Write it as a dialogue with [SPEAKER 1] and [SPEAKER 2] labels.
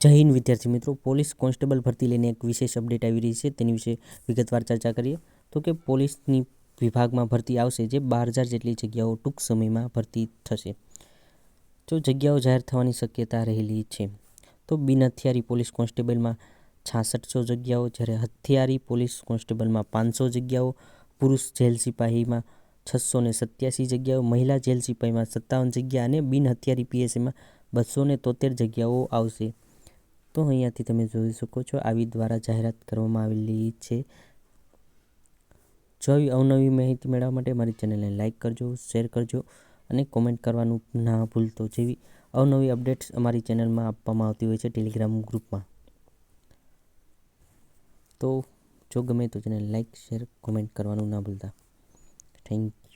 [SPEAKER 1] જય હિન્દ, વિદ્યાર્થી મિત્રો. પોલીસ કોન્સ્ટેબલ ભરતી લઈને એક વિશેષ અપડેટ આવી રહી છે. તેની વિશે વિગતવાર ચર્ચા કરીએ. તો કે પોલીસની વિભાગમાં ભરતી આવશે જે બાર હજાર જેટલી જગ્યાઓ ટૂંક સમયમાં ભરતી થશે. જો જગ્યાઓ જાહેર થવાની શક્યતા રહેલી છે. તો બિન હથિયારી પોલીસ કોન્સ્ટેબલમાં છાસઠસો જગ્યાઓ, જ્યારે હથિયારી પોલીસ કોન્સ્ટેબલમાં પાંચસો જગ્યાઓ, પુરુષ જેલ સિપાહીમાં છસો ને સત્યાસી જગ્યાઓ, મહિલા જેલ સિપાહીમાં સત્તાવન જગ્યા અને બિન હથિયારી પીએસસીમાં બસો તોતેર જગ્યાઓ આવશે. તો અહીંયાથી તમે જોઈ શકો છો, આવી દ્વારા જાહેરાત કરવામાં આવેલી છે. જો આવી અવનવી માહિતી મેળવવા માટે મારી ચેનલને લાઇક કરજો, શેર કરજો અને કોમેન્ટ કરવાનું ના ભૂલતો. જેવી અવનવી અપડેટ્સ અમારી ચેનલમાં આપવામાં આવતી હોય છે ટેલિગ્રામ ગ્રુપમાં. તો જો ગમે તો ચેનલ લાઇક શેર, કોમેન્ટ કરવાનું ના ભૂલતા. Thank you.